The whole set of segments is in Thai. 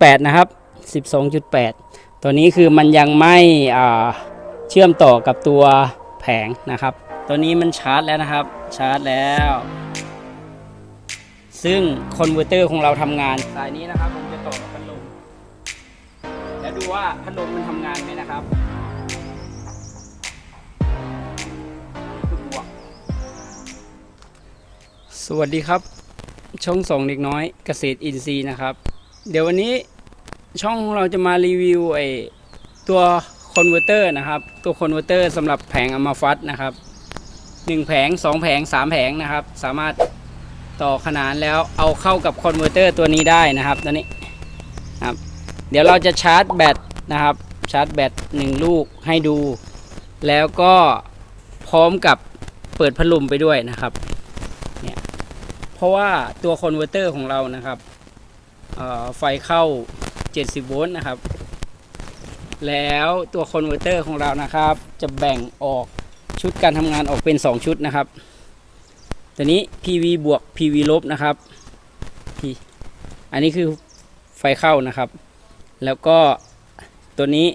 8 นะครับ 12.8 ตัวนี้คือมันยังไม่เชื่อมต่อกับตัวแผงนะครับ ตัวนี้มันชาร์จแล้วนะครับ ชาร์จแล้ว ซึ่งคอนเวอร์เตอร์ของเราทำงาน สายนี้นะครับผมจะต่อกับพัดลม แล้วดูว่าพัดลมมันทำงานไหมนะครับสวัสดีครับ ช่องสองเด็กน้อยเกษตรอินทรีย์นะครับ เดี๋ยววันนี้ช่องของเราจะมารีวิวไอตัวคอนเวอร์เตอร์นะครับ ตัวคอนเวอร์เตอร์สำหรับแผงอะมาฟัดนะครับหนึ่งแผงสองแผงสามแผงนะครับ สามารถต่อขนานแล้วเอาเข้ากับคอนเวอร์เตอร์ตัวนี้ได้นะครับตัวนี้นะครับเดี๋ยวเราจะชาร์จแบตนะครับ ชาร์จแบตหนึ่งลูกให้ดู แล้วก็พร้อมกับเปิดพัดลมไปด้วยนะครับเนี่ยเพราะว่าตัวคอนเวอร์เตอร์ของเรานะครับ ไฟเข้า 70 โวลต์นะครับ แล้วตัวคอนเวอร์เตอร์ของเรานะครับ จะแบ่งออกชุดการทำงานออกเป็น 2 ชุดนะครับตัวนี้ PV บวก PV ลบนะครับ อันนี้คือไฟเข้านะครับ แล้วก็ตัวนี้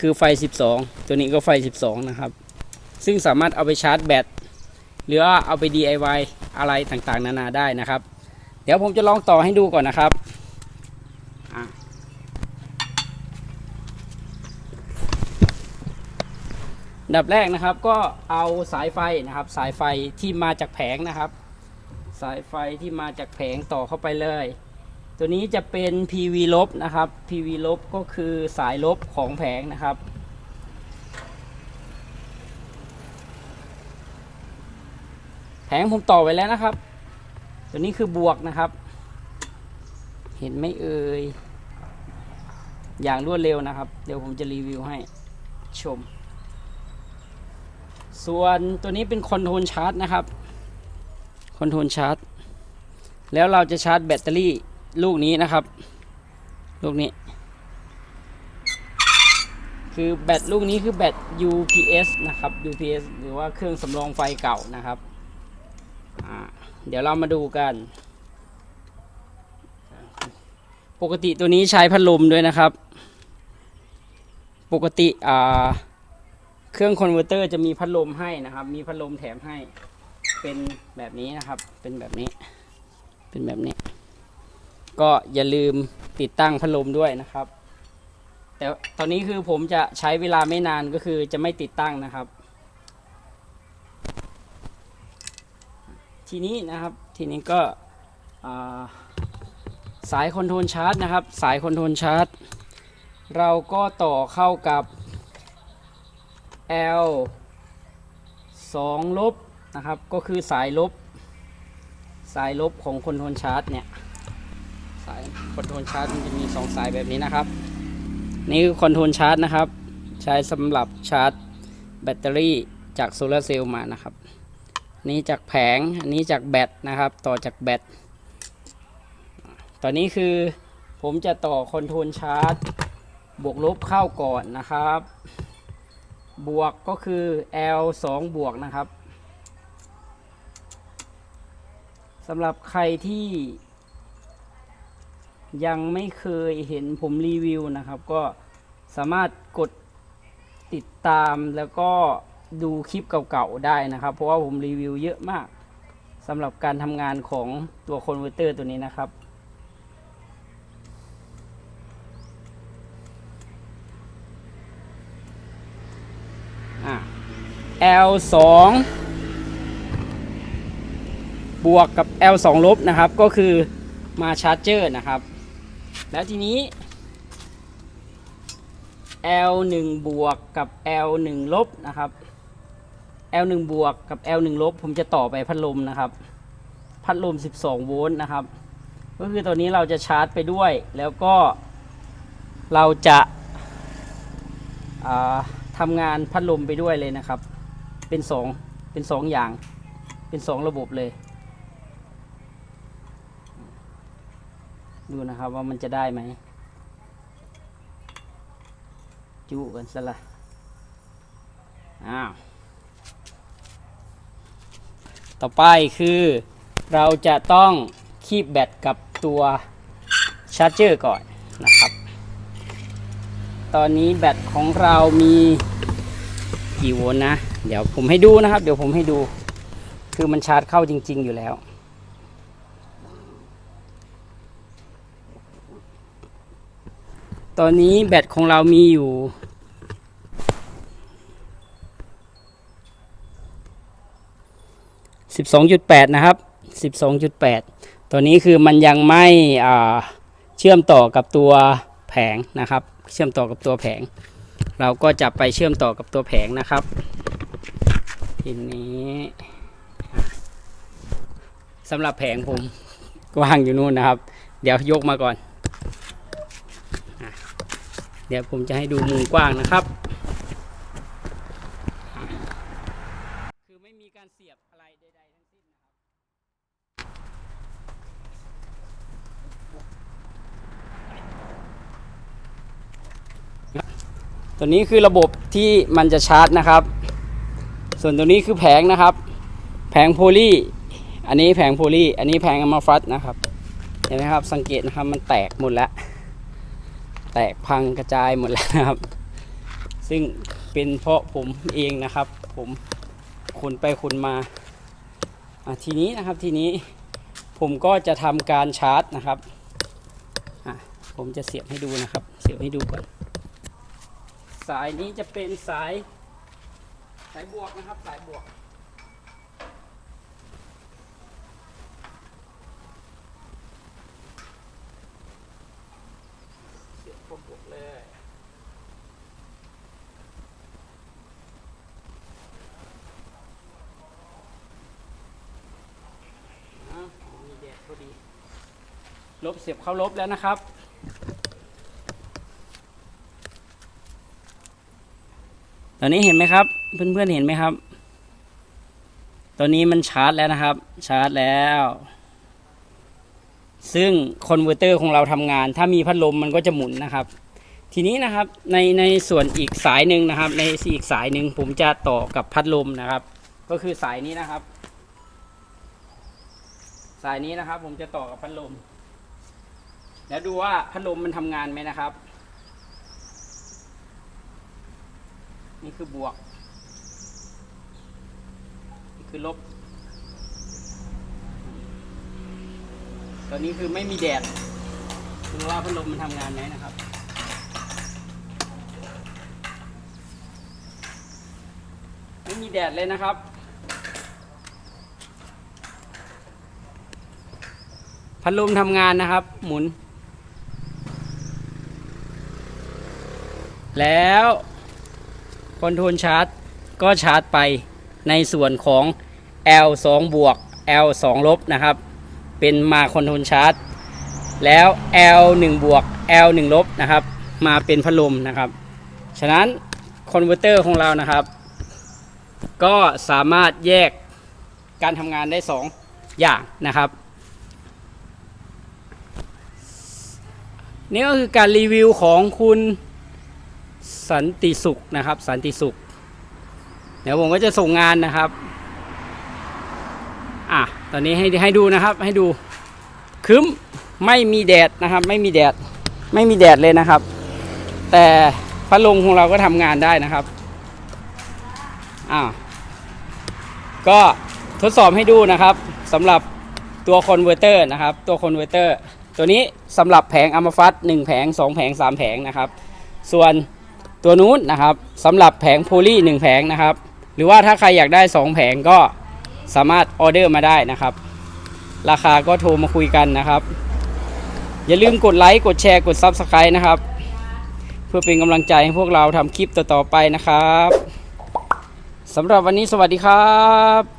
คือไฟ 12 ตัวนี้ก็ไฟ 12 นะครับ ซึ่งสามารถเอาไปชาร์จแบต หรือว่าเอาไป DIY อะไรต่างๆ นานาได้นะครับ ดี๋ยวผมจะลองต่อให้ดูก่อนนะครับดับแรกนะครับก็เอาสายไฟนะครับ สายไฟที่มาจากแผงนะครับ สายไฟที่มาจากแผงต่อเข้าไปเลย ตัวนี้จะเป็น PV ลบนะครับ PV ลบก็คือสายลบของแผงนะครับแผงผมต่อไว้แล้วนะครับ ตัวนี้คือบวกนะครับ เห็นไหมเอ่ย อย่างรวดเร็วนะครับ เดี๋ยวผมจะรีวิวให้ชม ส่วนตัวนี้เป็นคอนโทรลชาร์จนะครับ คอนโทรลชาร์จ แล้วเราจะชาร์จแบตเตอรี่ลูกนี้นะครับ ลูกนี้ คือแบตลูกนี้คือแบต UPS นะครับ UPS หรือว่าเครื่องสำรองไฟเก่านะครับ อ่า เดี๋ยวเรามาดูกัน ปกติตัวนี้ใช้พัดลมด้วยนะครับ ปกติอ่าเครื่องคอนเวอร์เตอร์จะมีพัดลมให้นะครับ มีพัดลมแถมให้ เป็นแบบนี้นะครับ เป็นแบบนี้ เป็นแบบนี้ ก็อย่าลืมติดตั้งพัดลมด้วยนะครับ แต่ตอนนี้คือผมจะใช้เวลาไม่นานก็คือจะไม่ติดตั้งนะครับ ทีนี้นะครับทีนี้ก็สายคอนโทรลชาร์จนะครับ สายคอนโทรลชาร์จ เราก็ต่อเข้ากับ L 2ลบนะครับก็คือสายลบ สายลบของคอนโทรลชาร์จเนี่ยสายคอนโทรลชาร์จมันจะมี 2 สายแบบนี้นะครับ นี่คือคอนโทรลชาร์จนะครับ ใช้สำหรับชาร์จแบตเตอรี่จากโซลาร์เซลล์มานะครับ นี้จากแผง อันนี้จากแบตนะครับ ต่อจากแบต ตอนนี้คือผมจะต่อคอนโทรลชาร์จ บวกลบเข้าก่อนนะครับ บวกก็คือ L 2บวกนะครับสำหรับใครที่ยังไม่เคยเห็นผมรีวิวนะครับ ก็สามารถกดติดตามแล้วก็ ดูคลิปเก่าๆได้นะครับ เพราะว่าผมรีวิวเยอะมากสำหรับการทำงานของตัวคอนเวอร์เตอร์ตัวนี้นะครับอะ L 2 บวกกับ L 2 ลบนะครับ ก็คือมาชาร์จเจอร์นะครับ แล้วทีนี้ L 1 บวกกับ L 1 ลบนะครับ L 1 บวกกับ L 1 ลบผมจะต่อไปพัดลมนะครับ พัดลม 12 โวลต์นะครับ ก็คือตัวนี้เราจะชาร์จไปด้วย แล้วก็เราจะาทำงานพัดลมไปด้วยเลยนะครับ เป็นสองเป็นสองอย่าง เป็นสองระบบเลย ดูนะครับว่ามันจะได้ไหม จุกันซะละอ้าว ต่อไปคือเราจะต้องคีบแบตกับตัวชาร์จเจอร์ก่อนนะครับ ตอนนี้แบตของเรามีกี่โวลต์นะ เดี๋ยวผมให้ดูนะครับ เดี๋ยวผมให้ดู คือมันชาร์จเข้าจริง ๆ อยู่แล้ว ตอนนี้แบตของเรามีอยู่ 12.8 นะครับ 12.8 ตัวนี้คือมันยังไม่เชื่อมต่อกับตัวแผงนะครับ เชื่อมต่อกับตัวแผง เราก็จะไปเชื่อมต่อกับตัวแผงนะครับทีนี้สำหรับแผงผมวางอยู่นู่นนะครับ เดี๋ยวยกมาก่อน เดี๋ยวผมจะให้ดูมุมกว้างนะครับ คือไม่มีการเสียบอะไรใดๆทั้งสิ้นนะครับ ตัวนี้คือระบบที่มันจะชาร์จนะครับ ส่วนตัวนี้คือแผงนะครับ แผงโพลีอันนี้แผงโพลีอันนี้แผงอะมาฟัสนะครับ เห็นไหมครับ สังเกตนะครับ มันแตกหมดแล้ว แตกพังกระจายหมดแล้วนะครับ ซึ่งเป็นเพราะผมเองนะครับ ผมขนไปขนมา ทีนี้นะครับ ทีนี้ผมก็จะทำการชาร์จนะครับ ผมจะเสียบให้ดูนะครับ เสียบให้ดูก่อน สายนี้จะเป็นสาย สายบวกนะครับ สายบวก เสียบเข้าบวกเลยอ้าวมีแดดพอดี ลบเสียบเข้าลบแล้วนะครับ ตอนนี้เห็นไหมครับ เพื่อนๆเห็นไหมครับ ตอนนี้มันชาร์จแล้วนะครับ ชาร์จแล้ว ซึ่งคอนเวอร์เตอร์ของเราทำงาน ถ้ามีพัดลมมันก็จะหมุนนะครับ ทีนี้นะครับในในส่วนอีกสายหนึ่งนะครับ ในอีกสายหนึ่งผมจะต่อกับพัดลมนะครับ ก็คือสายนี้นะครับ สายนี้นะครับ ผมจะต่อกับพัดลม แล้วดูว่าพัดลมมันทำงานไหมนะครับ นี่คือบวก นี่คือลบ ตอนนี้คือไม่มีแดดดูว่าพัดลมมันทำงานไหมนะครับไม่มีแดดเลยนะครับพัดลมทำงานนะครับ หมุน แล้ว คอนโทรลชาร์จก็ชาร์จไปในส่วนของ L 2บวก L 2ลบนะครับ เป็นมาคอนโทรลชาร์จแล้ว L 1บวก L 1ลบนะครับ มาเป็นพัดลมนะครับ ฉะนั้นคอนเวอร์เตอร์ของเรานะครับ ก็สามารถแยกการทำงานได้ 2 อย่างนะครับนี่ก็คือการรีวิวของคุณ สันติสุขนะครับ สันติสุข เดี๋ยวผมก็จะส่งงานนะครับ อะ ตอนนี้ให้ให้ดูนะครับ ให้ดูครึ้มไม่มีแดดนะครับ ไม่มีแดด ไม่มีแดดเลยนะครับ แต่พัดลมของเราก็ทำงานได้นะครับ อ่า ก็ทดสอบให้ดูนะครับสำหรับตัวคอนเวอร์เตอร์นะครับ ตัวคอนเวอร์เตอร์ตัวนี้สำหรับแผงอัมฟัต1แผง2แผง3แผงนะครับ ส่วน ตัวนู้นนะครับสำหรับแผงโพลี1แผงนะครับ หรือว่าถ้าใครอยากได้ 2 แผงก็สามารถออเดอร์มาได้นะครับ ราคาก็โทรมาคุยกันนะครับ อย่าลืมกดไลค์กดแชร์กด Subscribe นะครับ เพื่อเป็นกำลังใจให้พวกเราทำคลิปต่อๆไปนะครับสำหรับวันนี้สวัสดีครับ